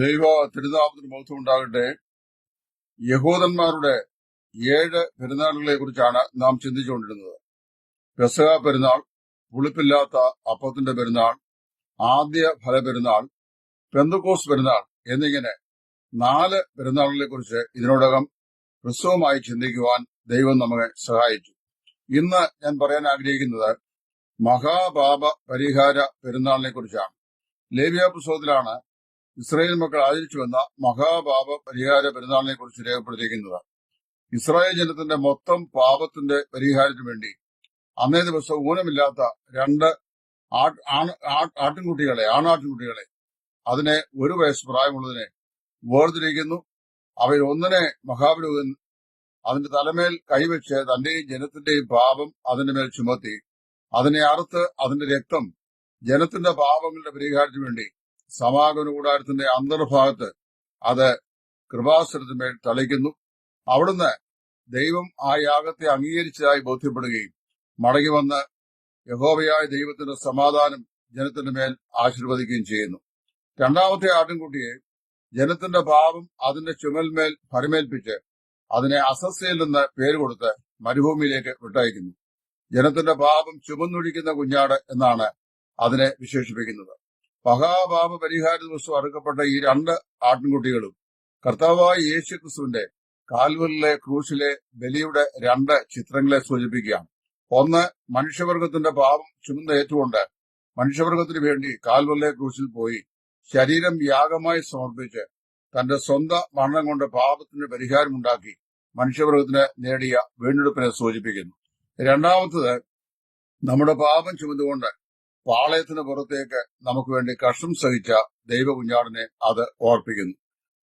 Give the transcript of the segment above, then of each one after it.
ദൈവ തിരുനാമത്തിന് ബോധം ഉണ്ടാകട്ടെ. യഹൂദന്മാരുടെ ഏഴ് പെരുന്നാളുകളെ കുറിച്ചാണ് നാം ചിന്തിച്ചുകൊണ്ടിരുന്നത്. പെസക പെരുന്നാൾ പുളിപ്പില്ലാത്ത അപ്പത്തിന്റെ പെരുന്നാൾ ആദ്യ ഫല പെരുന്നാൾ പെന്തക്കോസ് പെരുന്നാൾ എന്നിങ്ങനെ നാല് പെരുന്നാളുകളെ കുറിച്ച് ഇതിനോടകം ഹ്രസ്വമായി ചിന്തിക്കുവാൻ ദൈവം നമ്മെ സഹായിച്ചു. ഇന്ന് ഞാൻ പറയാൻ ആഗ്രഹിക്കുന്നത് മഹാപാപ പരിഹാര പെരുന്നാളിനെ കുറിച്ചാണ്. ലേവ്യ പുസ്തകത്തിലാണ് ഇസ്രായേൽ മക്കൾ ആചരിച്ചു വന്ന മഹാപാപ പരിഹാര പെരുന്നാളിനെ കുറിച്ച് രേഖപ്പെടുത്തിയിരിക്കുന്നത് ഇസ്രായേൽ ജനത്തിന്റെ മൊത്തം പാപത്തിന്റെ പരിഹാരത്തിനു വേണ്ടി അന്നേ ദിവസം ഊനമില്ലാത്ത രണ്ട് ആട്ടിൻകുട്ടികളെ ആണാട്ടിൻകുട്ടികളെ അതിനെ ഒരു വയസ്സ് പ്രായമുള്ളതിനെ വേർതിരിക്കുന്നു. അവയിൽ ഒന്നിനെ മഹാപുരോഹിതൻ അതിന്റെ തലമേൽ കൈവച്ച് തന്റെയും ജനത്തിന്റെയും പാപം അതിന്റെ മേൽ ചുമത്തി അതിനെ അറുത്ത് അതിന്റെ രക്തം ജനത്തിന്റെ പാപങ്ങളുടെ പരിഹാരത്തിനു വേണ്ടി സമാഗമന കൂടാരത്തിന്റെ അന്തർഭാഗത്ത് അത് കൃപാസനത്തിന്മേൽ തളിക്കുന്നു. അവിടുന്ന് ദൈവം ആ യാഗത്തെ അംഗീകരിച്ചതായി ബോധ്യപ്പെടുകയും മടങ്ങി വന്ന് യഹോവയായ ദൈവത്തിന്റെ സമാധാനം ജനത്തിന്റെ മേൽ ആശീർവദിക്കുകയും ചെയ്യുന്നു. രണ്ടാമത്തെ ആട്ടിൻകുട്ടിയെ ജനത്തിന്റെ പാപം അതിന്റെ ചുമൽമേൽ ഫലമേൽപ്പിച്ച് അതിനെ അസസ്യയിൽ നിന്ന് പേര് കൊടുത്ത് മരുഭൂമിയിലേക്ക് വിട്ടയക്കുന്നു. ജനത്തിന്റെ പാപം ചുമന്നൊഴിക്കുന്ന കുഞ്ഞാട് എന്നാണ് അതിനെ വിശേഷിപ്പിക്കുന്നത്. മഹാപാപ പരിഹാര ദിവസം അറുക്കപ്പെട്ട ഈ രണ്ട് ആട്ടിൻകുട്ടികളും കർത്താവായ യേശു ക്രിസ്തുവിന്റെ കാൽവലിലെ ക്രൂശിലെ ബലിയുടെ രണ്ട് ചിത്രങ്ങളെ സൂചിപ്പിക്കുകയാണ്. ഒന്ന് മനുഷ്യവർഗത്തിന്റെ പാപം ചുമന്നേറ്റുകൊണ്ട് മനുഷ്യവർഗത്തിന് വേണ്ടി കാൽവലിലെ ക്രൂശിൽ പോയി ശരീരം യാഗമായി സമർപ്പിച്ച് തന്റെ സ്വന്തം മരണം കൊണ്ട് പാപത്തിന് പരിഹാരമുണ്ടാക്കി മനുഷ്യവർഗത്തിന് നേടിയ വീണ്ടെടുപ്പിനെ സൂചിപ്പിക്കുന്നു. രണ്ടാമത്തത് നമ്മുടെ പാപം ചുമന്നുകൊണ്ട് പാളയത്തിന് പുറത്തേക്ക് നമുക്ക് വേണ്ടി കഷ്ടം സഹിച്ച ദൈവ കുഞ്ഞാടിനെ അത് ഓർപ്പിക്കുന്നു.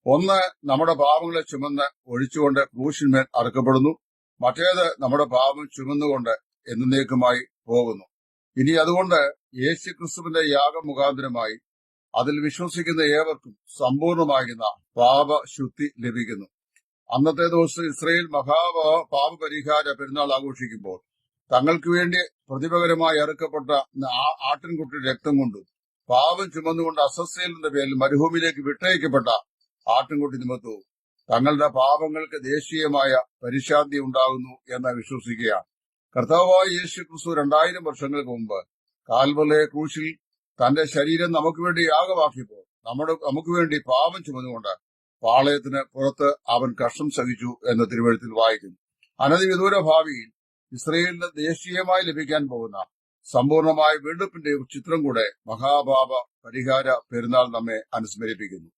ഒന്ന് നമ്മുടെ പാപങ്ങളെ ചുമന്ന് ഒഴിച്ചുകൊണ്ട് ക്രൂശിന്മേൽ അറുക്കപ്പെടുന്നു. മറ്റേത് നമ്മുടെ പാപം ചുമന്നുകൊണ്ട് എന്നേക്കുമായി പോകുന്നു. ഇനി അതുകൊണ്ട് യേശു ക്രിസ്തുവിന്റെ യാഗം മുഖാന്തരമായി അതിൽ വിശ്വസിക്കുന്ന ഏവർക്കും സമ്പൂർണമാകുന്ന പാപശുദ്ധി ലഭിക്കുന്നു. അന്നത്തെ ദിവസം ഇസ്രയേൽ മഹാപാ പാപപരിഹാര പെരുന്നാൾ ആഘോഷിക്കുമ്പോൾ തങ്ങൾക്ക് വേണ്ടി പ്രതിപകരമായി അറുക്കപ്പെട്ട ആ- ആട്ടിൻകുട്ടിയുടെ രക്തം കൊണ്ടും പാവം ചുമന്നുകൊണ്ട് അസസ്സേലിന്റെ പേരിൽ മരുഭൂമിയിലേക്ക് വിട്ടയക്കപ്പെട്ട ആട്ടിൻകുട്ടി നിമത്തു തങ്ങളുടെ പാപങ്ങൾക്ക് ദേശീയമായ പരിശാന്തി ഉണ്ടാകുന്നു എന്ന് വിശ്വസിക്കുകയാണ്. കർത്താവായ യേശു ക്രിസ്തു രണ്ടായിരം വർഷങ്ങൾക്ക് മുമ്പ് കാൽവലെ ക്രൂശിൽ തന്റെ ശരീരം നമുക്ക് വേണ്ടി യാഗമാക്കിയപ്പോൾ നമ്മുടെ നമുക്ക് വേണ്ടി പാപം ചുമന്നുകൊണ്ട് പാളയത്തിന് പുറത്ത് അവൻ കഷ്ടം സഹിച്ചു എന്ന് തിരുവഴുത്തിൽ വായിക്കുന്നു. അനധിവിദൂര ഭാവിയിൽ ഇസ്രയേലിന് ദേശീയമായി ലഭിക്കാൻ പോകുന്ന സമ്പൂർണമായ വീണ്ടെടുപ്പിന്റെ ഒരു ചിത്രം കൂടെ മഹാഭാവ പരിഹാര പെരുന്നാൾ നമ്മെ അനുസ്മരിപ്പിക്കുന്നു.